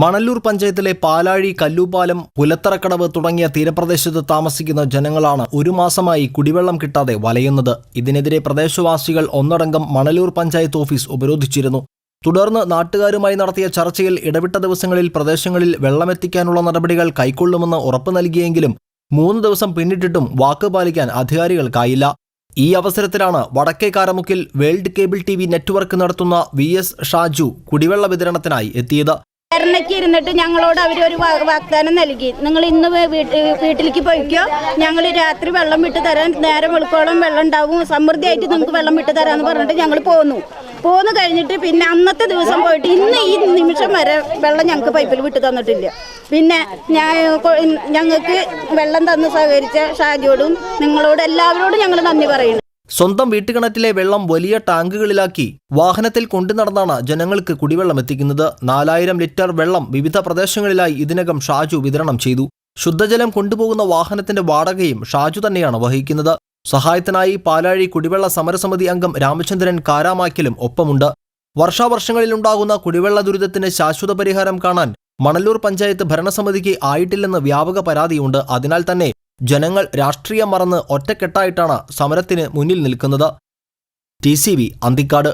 മണല്ലൂർ പഞ്ചായത്തിലെ പാലാഴി കല്ലൂപാലം പുലത്തറക്കടവ് തുടങ്ങിയ തീരപ്രദേശത്ത് താമസിക്കുന്ന ജനങ്ങളാണ് ഒരു മാസമായി കുടിവെള്ളം കിട്ടാതെ വലയുന്നത്. ഇതിനെതിരെ പ്രദേശവാസികൾ ഒന്നടങ്കം മണലൂർ പഞ്ചായത്ത് ഓഫീസ് ഉപരോധിച്ചിരുന്നു. തുടർന്ന് നാട്ടുകാരുമായി നടത്തിയ ചർച്ചയിൽ ഇടവിട്ട ദിവസങ്ങളിൽ പ്രദേശങ്ങളിൽ വെള്ളമെത്തിക്കാനുള്ള നടപടികൾ കൈക്കൊള്ളുമെന്ന് ഉറപ്പു നൽകിയെങ്കിലും മൂന്ന് ദിവസം പിന്നിട്ടിട്ടും വാക്ക് പാലിക്കാൻ അധികാരികൾക്കായില്ല. ഈ അവസരത്തിലാണ് വടക്കേ കാരമുക്കിൽ world cable T V network നടത്തുന്ന വി എസ് ഷാജു കുടിവെള്ള വിതരണത്തിനായി എത്തിയത്. ധാരണയ്ക്ക് ഇരുന്നിട്ട് ഞങ്ങളോട് അവർ ഒരു വാഗ്ദാനം നൽകി. നിങ്ങൾ ഇന്ന് വീട്ടിലേക്ക് പോയിക്കോ. ഞങ്ങൾ രാത്രി വെള്ളം വിട്ട് തരാൻ നേരം വെളുക്കോളം വെള്ളം ഉണ്ടാവും. സമൃദ്ധിയായിട്ട് നിങ്ങൾക്ക് വെള്ളം വിട്ട് തരാമെന്ന് പറഞ്ഞിട്ട് ഞങ്ങൾ പോന്നു. പോന്നു കഴിഞ്ഞിട്ട് പിന്നെ അന്നത്തെ ദിവസം പോയിട്ട് ഇന്ന് ഈ നിമിഷം വരെ വെള്ളം ഞങ്ങൾക്ക് പൈപ്പിൽ വിട്ട് തന്നിട്ടില്ല. പിന്നെ ഞാൻ ഞങ്ങൾക്ക് വെള്ളം തന്ന് സഹകരിച്ച ഷാജിയോടും നിങ്ങളോട് എല്ലാവരോടും ഞങ്ങൾ നന്ദി പറയുന്നു. സ്വന്തം വീട്ടുകിണറ്റിലെ വെള്ളം വലിയ ടാങ്കുകളിലാക്കി വാഹനത്തിൽ കൊണ്ടു നടന്നാണ് ജനങ്ങൾക്ക് കുടിവെള്ളം എത്തിക്കുന്നത്. നാലായിരം ലിറ്റർ വെള്ളം വിവിധ പ്രദേശങ്ങളിലായി ഇതിനകം ഷാജു വിതരണം ചെയ്തു. ശുദ്ധജലം കൊണ്ടുപോകുന്ന വാഹനത്തിന്റെ വാടകയും ഷാജു തന്നെയാണ് വഹിക്കുന്നത്. സഹായത്തിനായി പാലാഴി കുടിവെള്ള സമരസമിതി അംഗം രാമചന്ദ്രൻ കാരാമാക്കിലും ഒപ്പമുണ്ട്. വർഷാവർഷങ്ങളിലുണ്ടാകുന്ന കുടിവെള്ള ദുരിതത്തിന് ശാശ്വത പരിഹാരം കാണാൻ മണലൂർ പഞ്ചായത്ത് ഭരണസമിതിക്ക് ആയിട്ടില്ലെന്ന് വ്യാപക പരാതിയുണ്ട്. അതിനാൽ തന്നെ ജനങ്ങൾ രാഷ്ട്രീയം മറന്ന് ഒറ്റക്കെട്ടായിട്ടാണ് സമരത്തിന് മുന്നിൽ നിൽക്കുന്നത്. T C V Anthikad.